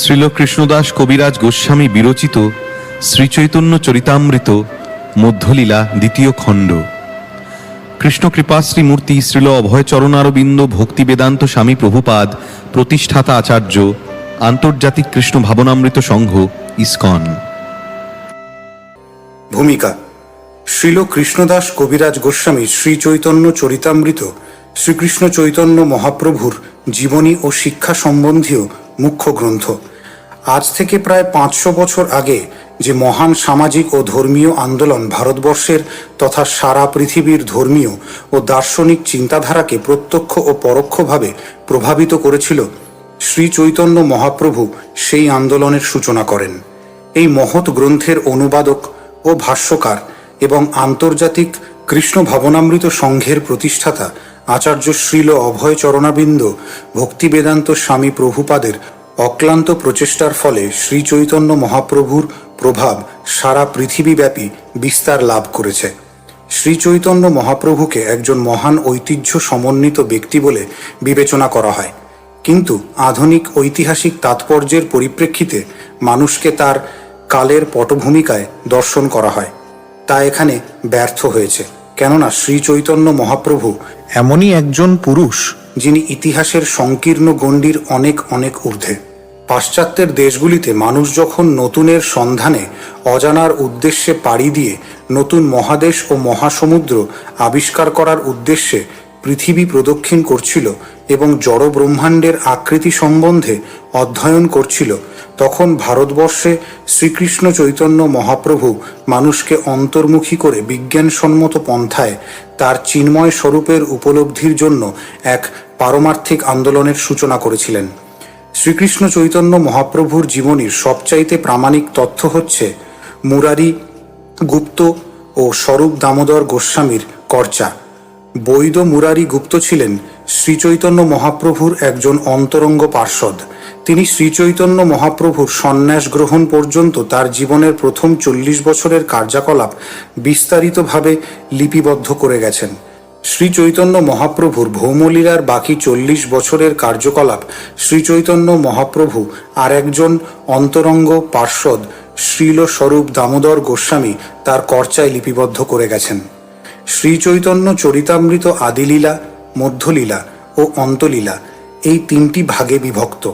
শ্রীল কৃষ্ণদাস কবিরাজ গোস্বামী বিরচিত শ্রীচৈতন্য চরিতামৃত মধ্যলীলা দ্বিতীয় খণ্ড। কৃষ্ণ কৃপাশ্রী মূর্তি শ্রীল অভয়চরণারবিন্দ ভক্তি বেদান্ত স্বামী প্রভুপাদ প্রতিষ্ঠাতা আচার্য আন্তর্জাতিক কৃষ্ণ ভাবনামৃত সংঘ, ইস্কন। ভূমিকা শ্রীল কৃষ্ণদাস কবিরাজ গোস্বামী শ্রী চৈতন্য চরিতামৃত শ্রীকৃষ্ণ চৈতন্য মহাপ্রভুর জীবনী ও শিক্ষা সম্বন্ধীয় মুখ্য গ্রন্থ। আজ থেকে প্রায় পাঁচশো বছর আগে যে মহান সামাজিক ও ধর্মীয় আন্দোলন ভারতবর্ষের তথা সারা পৃথিবীর ধর্মীয় ও দার্শনিক চিন্তাধারাকে প্রত্যক্ষ ও পরোক্ষভাবে প্রভাবিত করেছিল, শ্রী চৈতন্য মহাপ্রভু সেই আন্দোলনের সূচনা করেন। এই মহৎ গ্রন্থের অনুবাদক ও ভাষ্যকার এবং আন্তর্জাতিক কৃষ্ণ ভাবনামৃত সংঘের প্রতিষ্ঠাতা আচার্য শ্রীল অভয় চরণাবিন্দ ভক্তিবেদান্ত স্বামী প্রভুপাদের অক্লান্ত প্রচেষ্টার ফলে শ্রী চৈতন্য মহাপ্রভুর প্রভাব সারা পৃথিবীব্যাপী বিস্তার লাভ করেছে। শ্রী চৈতন্য মহাপ্রভুকে একজন মহান ঐতিহ্য সমন্বিত ব্যক্তি বলে বিবেচনা করা হয়। কিন্তু আধুনিক ঐতিহাসিক তাৎপর্যের পরিপ্রেক্ষিতে মানুষকে তার কালের পটভূমিকায় দর্শন করা হয়। তা এখানে ব্যর্থ হয়েছে। কেননা শ্রী চৈতন্য মহাপ্রভু এমনই একজন পুরুষ যিনি ইতিহাসের সংকীর্ণ গণ্ডির অনেক অনেক ঊর্ধ্বে। পাশ্চাত্যের দেশগুলিতে মানুষ যখন নতুনের সন্ধানে অজানার উদ্দেশ্যে পাড়ি দিয়ে নতুন মহাদেশ ও মহাসমুদ্র আবিষ্কার করার উদ্দেশ্যে পৃথিবী প্রদক্ষিণ করছিল এবং জড় ব্রহ্মাণ্ডের আকৃতি সম্বন্ধে অধ্যয়ন করছিল, তখন ভারতবর্ষে শ্রীকৃষ্ণ চৈতন্য মহাপ্রভু মানুষকে অন্তর্মুখী করে বিজ্ঞানসম্মত পন্থায় তার চিন্ময় স্বরূপের উপলব্ধির জন্য এক পারমার্থিক আন্দোলনের সূচনা করেছিলেন। শ্রীকৃষ্ণ চৈতন্য মহাপ্রভুর জীবনীর সবচাইতে প্রামাণিক তথ্য হচ্ছে মুরারি, গুপ্ত ও স্বরূপ দামোদর গোস্বামীর কর্চা। বৈদ মুরারি গুপ্ত ছিলেন শ্রীচৈতন্য মহাপ্রভুর একজন অন্তরঙ্গ পার্ষদ তিনি শ্রীচৈতন্য মহাপ্রভুর সন্ন্যাস গ্রহণ পর্যন্ত তার জীবনের প্রথম চল্লিশ বছরের কার্যকলাপ বিস্তারিতভাবে লিপিবদ্ধ করে গেছেন। শ্রী চৈতন্য মহাপ্রভুর ভৌমলীলার বাকি চল্লিশ বছরের কার্যকলাপ শ্রী চৈতন্য মহাপ্রভু আর একজন অন্তরঙ্গ পার্ষদ শ্রীল স্বরূপ দামোদর গোস্বামী তার কর্চায় লিপিবদ্ধ করে গেছেন। শ্রী চৈতন্য চরিতামৃত আদিলীলা, মধ্যলীলা ও অন্তলীলা এই তিনটি ভাগে বিভক্ত।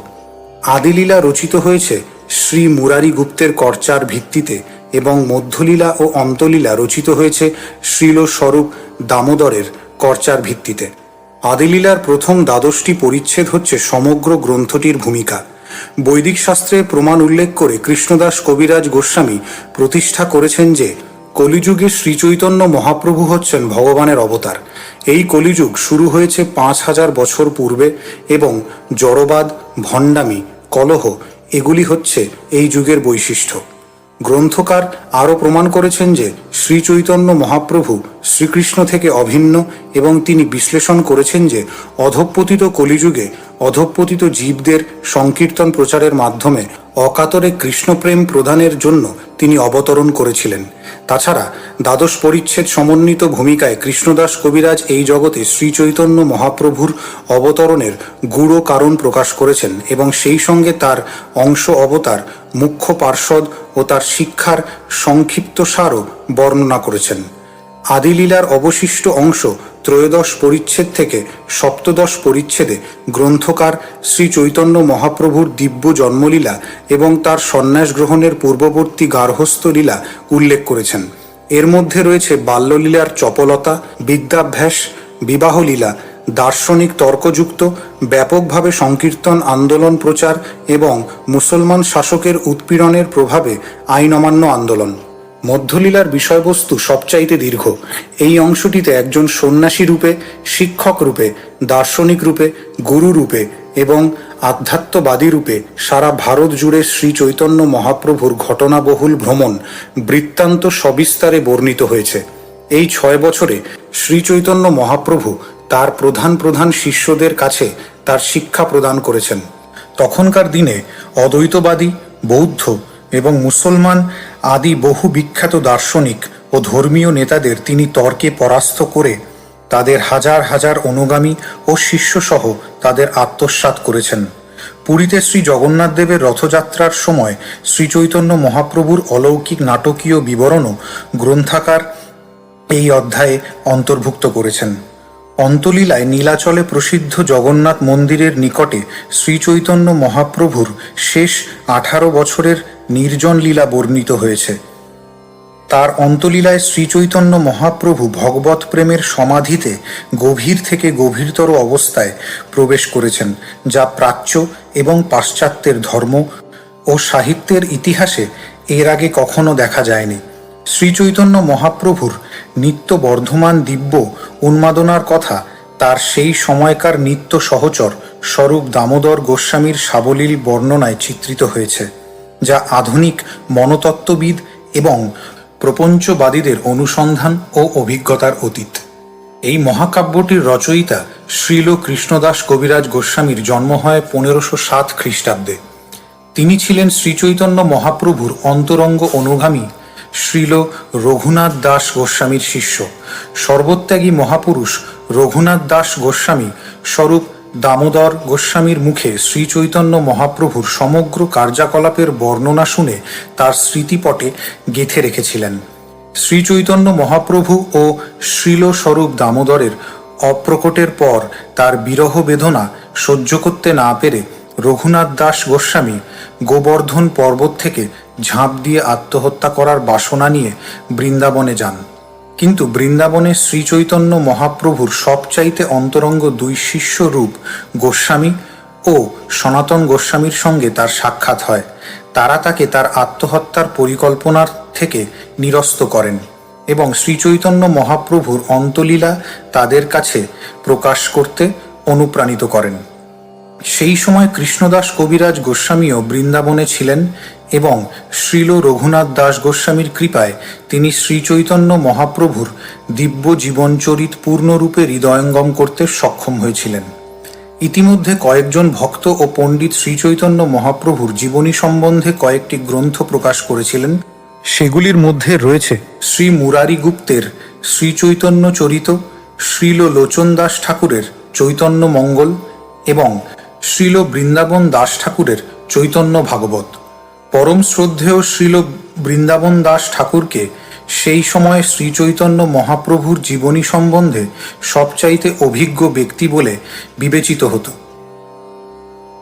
আদিলীলা রচিত হয়েছে শ্রী মুরারি গুপ্তের কর্চার ভিত্তিতে এবং মধ্যলীলা ও অন্তলীলা রচিত হয়েছে শ্রীল স্বরূপ দামোদরের কর্চার ভিত্তিতে। আদিলীলার প্রথম দ্বাদশটি পরিচ্ছেদ হচ্ছে সমগ্র গ্রন্থটির ভূমিকা। বৈদিক শাস্ত্রে প্রমাণ উল্লেখ করে কৃষ্ণদাস কবিরাজ গোস্বামী প্রতিষ্ঠা করেছেন যে কলিযুগে শ্রীচৈতন্য মহাপ্রভু হচ্ছেন ভগবানের অবতার। এই কলিযুগ শুরু হয়েছে পাঁচ হাজার বছর পূর্বে এবং জড়বাদ, ভণ্ডামি, কলহ এগুলি হচ্ছে এই যুগের বৈশিষ্ট্য। গ্রন্থকার আরও প্রমাণ করেছেন যে শ্রী চৈতন্য মহাপ্রভু শ্রীকৃষ্ণ থেকে অভিন্ন এবং তিনি বিশ্লেষণ করেছেন যে অধঃপতিত কলিযুগে অধঃপতিত জীবদের সংকীর্তন প্রচারের মাধ্যমে অকাতরে কৃষ্ণপ্রেম প্রদানের জন্য তিনি অবতরণ করেছিলেন। তাছাড়া দ্বাদশ পরিচ্ছেদ সমন্বিত ভূমিকায় কৃষ্ণদাস কবিরাজ এই জগতে শ্রীচৈতন্য মহাপ্রভুর অবতরণের গূঢ় কারণ প্রকাশ করেছেন এবং সেই সঙ্গে তার অংশ অবতার, মুখ্য পার্ষদ ও তার শিক্ষার সংক্ষিপ্ত সারও বর্ণনা করেছেন। আদিলীলার অবশিষ্ট অংশ ত্রয়োদশ পরিচ্ছেদ থেকে সপ্তদশ পরিচ্ছেদে গ্রন্থকার শ্রী চৈতন্য মহাপ্রভুর দিব্য জন্মলীলা এবং তার সন্ন্যাস গ্রহণের পূর্ববর্তী গার্হস্থ লীলা উল্লেখ করেছেন। এর মধ্যে রয়েছে বাল্যলীলার চপলতা, বিদ্যাভ্যাস, বিবাহলীলা, দার্শনিক তর্কযুক্ত, ব্যাপকভাবে সংকীর্তন আন্দোলন প্রচার এবং মুসলমান শাসকের উৎপীড়নের প্রভাবে আইন অমান্য আন্দোলন। মধ্যলীলার বিষয়বস্তু সবচাইতে দীর্ঘ। এই অংশটিতে একজন সন্ন্যাসী রূপে, শিক্ষক রূপে, দার্শনিক রূপে, গুরু রূপে এবং আধ্যাত্মবাদী রূপে সারা ভারত জুড়ে শ্রী চৈতন্য মহাপ্রভুর ঘটনাবহুল ভ্রমণ বৃত্তান্ত সবিস্তারে বর্ণিত হয়েছে। এই ছয় বছরে শ্রী চৈতন্য মহাপ্রভু তার প্রধান প্রধান শিষ্যদের কাছে তার শিক্ষা প্রদান করেছেন। তখনকার দিনে অদ্বৈতবাদী, বৌদ্ধ এবং মুসলমান, আদি বহু বিখ্যাত দার্শনিক ও ধর্মীয় নেতাদের তিনি তর্কে পরাস্ত করে তাদের হাজার হাজার অনুগামী ও শিষ্যসহ তাদের আত্মসাৎ করেছেন। পুরীতে শ্রী জগন্নাথ দেবের রথযাত্রার সময় শ্রী চৈতন্য মহাপ্রভুর অলৌকিক নাটকীয় বিবরণও গ্রন্থাকার এই অধ্যায়ে অন্তর্ভুক্ত করেছেন। অন্তলীলায় নীলাচলে প্রসিদ্ধ জগন্নাথ মন্দিরের নিকটে শ্রীচৈতন্য মহাপ্রভুর শেষ আঠারো বছরের নির্জন লীলা বর্ণিত হয়েছে। তার অন্তলীলায় শ্রীচৈতন্য মহাপ্রভু ভগবত প্রেমের সমাধিতে গভীর থেকে গভীরতর অবস্থায় প্রবেশ করেছেন, যা প্রাচ্য এবং পাশ্চাত্যের ধর্ম ও সাহিত্যের ইতিহাসে এর আগে কখনো দেখা যায়নি। শ্রীচৈতন্য মহাপ্রভুর নিত্য বর্ধমান দিব্য উন্মাদনার কথা তার সেই সময়কার নিত্য সহচর স্বরূপ দামোদর গোস্বামীর সাবলীল বর্ণনায় চিত্রিত হয়েছে, যা আধুনিক মনতত্ত্ববিদ এবং প্রপঞ্চবাদীদের অনুসন্ধান ও অভিজ্ঞতার অতীত। এই মহাকাব্যটির রচয়িতা শ্রীল কৃষ্ণদাস কবিরাজ গোস্বামীর জন্ম হয় পনেরোশো সাত খ্রিস্টাব্দে। তিনি ছিলেন শ্রীচৈতন্য মহাপ্রভুর অন্তরঙ্গ অনুগামী শ্রীল রঘুনাথ দাস গোস্বামীর শিষ্য। সর্বত্যাগী মহাপুরুষ রঘুনাথ দাস গোস্বামী স্বরূপ দামোদর গোস্বামীর মুখে শ্রীচৈতন্য মহাপ্রভুর সমগ্র কার্যকলাপের বর্ণনা শুনে তার স্মৃতিপটে গেঁথে রেখেছিলেন। শ্রীচৈতন্য মহাপ্রভু ও শ্রীল স্বরূপ দামোদরের অপ্রকটের পর তার বিরহ বেদনা সহ্য করতে না পেরে রঘুনাথ দাস গোস্বামী গোবর্ধন পর্বত থেকে ঝাঁপ দিয়ে আত্মহত্যা করার বাসনা নিয়ে বৃন্দাবনে যান। কিন্তু বৃন্দাবনে শ্রীচৈতন্য মহাপ্রভুর সবচাইতে অন্তরঙ্গ দুই শিষ্য রূপ গোস্বামী ও সনাতন গোস্বামীর সঙ্গে তার সাক্ষাৎ হয়। তারা তাকে তার আত্মহত্যার পরিকল্পনার থেকে নিরস্ত করেন এবং শ্রীচৈতন্য মহাপ্রভুর অন্তলীলা তাদের কাছে প্রকাশ করতে অনুপ্রাণিত করেন। সেই সময় কৃষ্ণদাস কবিরাজ গোস্বামীও বৃন্দাবনে ছিলেন এবং শ্রীল রঘুনাথ দাস গোস্বামীর কৃপায় তিনি শ্রীচৈতন্য মহাপ্রভুর দিব্য জীবনচরিত পূর্ণরূপে হৃদয়ঙ্গম করতে সক্ষম হয়েছিলেন। ইতিমধ্যে কয়েকজন ভক্ত ও পণ্ডিত শ্রীচৈতন্য মহাপ্রভুর জীবনী সম্বন্ধে কয়েকটি গ্রন্থ প্রকাশ করেছিলেন। সেগুলির মধ্যে রয়েছে শ্রী মুরারি গুপ্তের শ্রীচৈতন্য চরিত শ্রীল লোচন দাস ঠাকুরের চৈতন্য মঙ্গল এবং শ্রীল বৃন্দাবন দাস ঠাকুরের চৈতন্য ভাগবত। পরম শ্রদ্ধেয় শ্রীল বৃন্দাবন দাস ঠাকুরকে সেই সময় শ্রীচৈতন্য মহাপ্রভুর জীবনী সম্বন্ধে সবচাইতে অভিজ্ঞ ব্যক্তি বলে বিবেচিত হতো।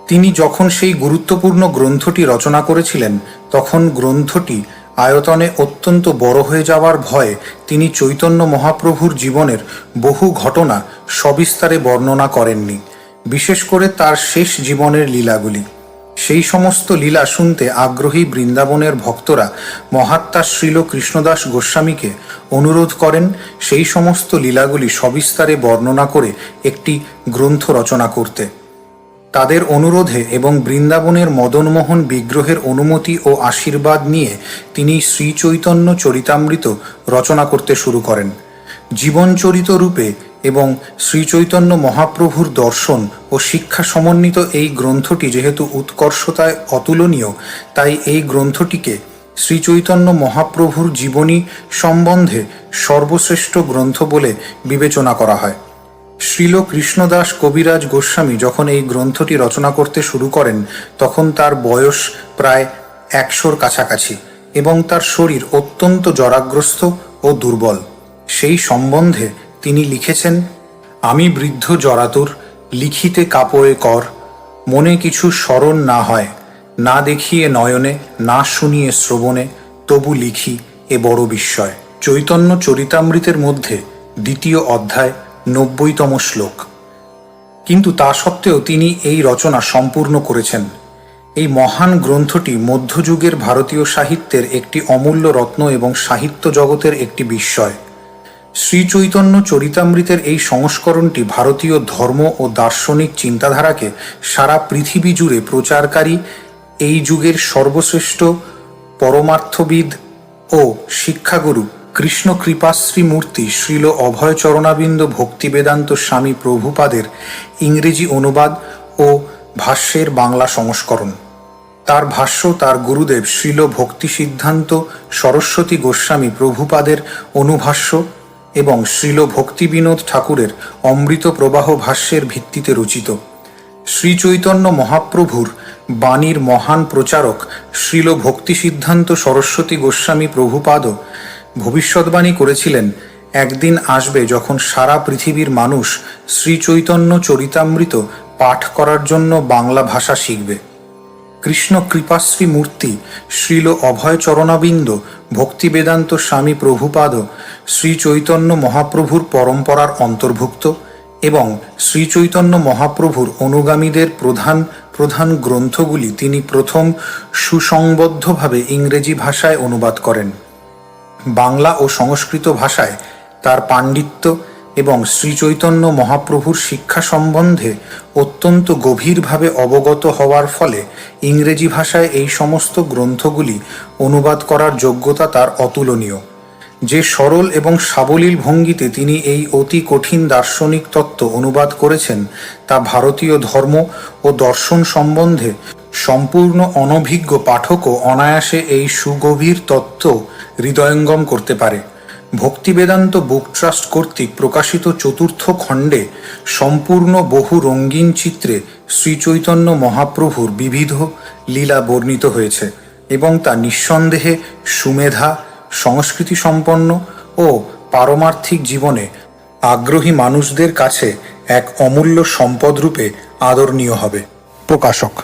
তিনি যখন সেই গুরুত্বপূর্ণ গ্রন্থটি রচনা করেছিলেন, তখন গ্রন্থটি আয়তনে অত্যন্ত বড় হয়ে যাওয়ার ভয়ে তিনি চৈতন্য মহাপ্রভুর জীবনের বহু ঘটনা সবিস্তারে বর্ণনা করেননি। বিশেষ করে তার শেষ জীবনের লীলাগুলি। সেই সমস্ত লীলা শুনতে আগ্রহী বৃন্দাবনের ভক্তরা মহাত্মা শ্রীল কৃষ্ণদাস গোস্বামীকে অনুরোধ করেন সেই সমস্ত লীলাগুলি সবিস্তারে বর্ণনা করে একটি গ্রন্থ রচনা করতে। তাদের অনুরোধে এবং বৃন্দাবনের মদনমোহন বিগ্রহের অনুমতি ও আশীর্বাদ নিয়ে তিনি শ্রীচৈতন্য চরিতামৃত রচনা করতে শুরু করেন। জীবনচরিত রূপে এবং শ্রীচৈতন্য মহাপ্রভুর দর্শন ও শিক্ষা সমন্বিত এই গ্রন্থটি যেহেতু উৎকর্ষতায় অতুলনীয়, তাই এই গ্রন্থটিকে শ্রীচৈতন্য মহাপ্রভুর জীবনী সম্বন্ধে সর্বশ্রেষ্ঠ গ্রন্থ বলে বিবেচনা করা হয়। শ্রীল কৃষ্ণদাস কবিরাজ গোস্বামী যখন এই গ্রন্থটি রচনা করতে শুরু করেন, তখন তার বয়স প্রায় একশোর কাছাকাছি এবং তার শরীর অত্যন্ত জরাগ্রস্ত ও দুর্বল। সেই সম্বন্ধে তিনি লিখেছেন, আমি বৃদ্ধ জরাতুর লিখিতে কাপয়ে কর, মনে কিছু স্মরণ না হয়, না দেখিয়ে নয়নে, না শুনিয়ে শ্রবণে, তবু লিখি এ বড় বিস্ময়। চৈতন্য চরিতামৃতের মধ্যে দ্বিতীয় অধ্যায়, নব্বইতম শ্লোক। কিন্তু তা সত্ত্বেও তিনি এই রচনা সম্পূর্ণ করেছেন। এই মহান গ্রন্থটি মধ্যযুগের ভারতীয় সাহিত্যের একটি অমূল্য রত্ন এবং সাহিত্য জগতের একটি বিস্ময়। শ্রীচৈতন্য চরিতামৃতের এই সংস্করণটি ভারতীয় ধর্ম ও দার্শনিক চিন্তাধারাকে সারা পৃথিবী জুড়ে প্রচারকারী, এই যুগের সর্বশ্রেষ্ঠ পরমার্থবিদ ও শিক্ষাগুরু কৃষ্ণ কৃপাশ্রী মূর্তি শ্রীল অভয়চরণাবিন্দ ভক্তিবেদান্ত স্বামী প্রভুপাদের ইংরেজি অনুবাদ ও ভাষ্যের বাংলা সংস্করণ। তার ভাষ্য, তার গুরুদেব শ্রীল ভক্তি সিদ্ধান্ত সরস্বতী গোস্বামী প্রভুপাদের অনুভাষ্য এবং শ্রীল ভক্তিবিনোদ ঠাকুরের অমৃত প্রবাহ ভাষ্যের ভিত্তিতে রচিত। শ্রীচৈতন্য মহাপ্রভুর বাণীর মহান প্রচারক শ্রীল ভক্তি সিদ্ধান্ত সরস্বতী গোস্বামী প্রভুপাদ ভবিষ্যৎবাণী করেছিলেন, একদিন আসবে যখন সারা পৃথিবীর মানুষ শ্রীচৈতন্য চরিতামৃত পাঠ করার জন্য বাংলা ভাষা শিখবে। কৃষ্ণ কৃপাশ্রী মূর্তি, শ্রীল অভয় চরণাবিন্দ, ভক্তি বেদান্ত স্বামী প্রভুপাদ, শ্রী চৈতন্য মহাপ্রভুর পরম্পরার অন্তর্ভুক্ত এবং শ্রী চৈতন্য মহাপ্রভুর অনুগামীদের প্রধান প্রধান গ্রন্থগুলি তিনি প্রথম সুসংবদ্ধভাবে ইংরেজি ভাষায় অনুবাদ করেন। বাংলা ও সংস্কৃত ভাষায় তার পাণ্ডিত্য এবং শ্রীচৈতন্য মহাপ্রভুর শিক্ষা সম্বন্ধে অত্যন্ত গভীরভাবে অবগত হওয়ার ফলে ইংরেজি ভাষায় এই সমস্ত গ্রন্থগুলি অনুবাদ করার যোগ্যতা তার অতুলনীয়। যে সরল এবং সাবলীল ভঙ্গিতে তিনি এই অতি কঠিন দার্শনিক তত্ত্ব অনুবাদ করেছেন, তা ভারতীয় ধর্ম ও দর্শন সম্বন্ধে সম্পূর্ণ অনভিজ্ঞ পাঠকও অনায়াসে এই সুগভীর তত্ত্ব হৃদয়ঙ্গম করতে পারে। ভক্তিবেদান্ত বুক ট্রাস্ট কর্তৃক প্রকাশিত চতুর্থ খণ্ডে সম্পূর্ণ বহু রঙিন চিত্রে শ্রীচৈতন্য মহাপ্রভুর বিবিধ লীলা বর্ণিত হয়েছে এবং তা নিঃসন্দেহে সুমেধা সংস্কৃতি সম্পন্ন ও পারমার্থিক জীবনে আগ্রহী মানুষদের কাছে এক অমূল্য সম্পদ রূপে আদরণীয় হবে। প্রকাশক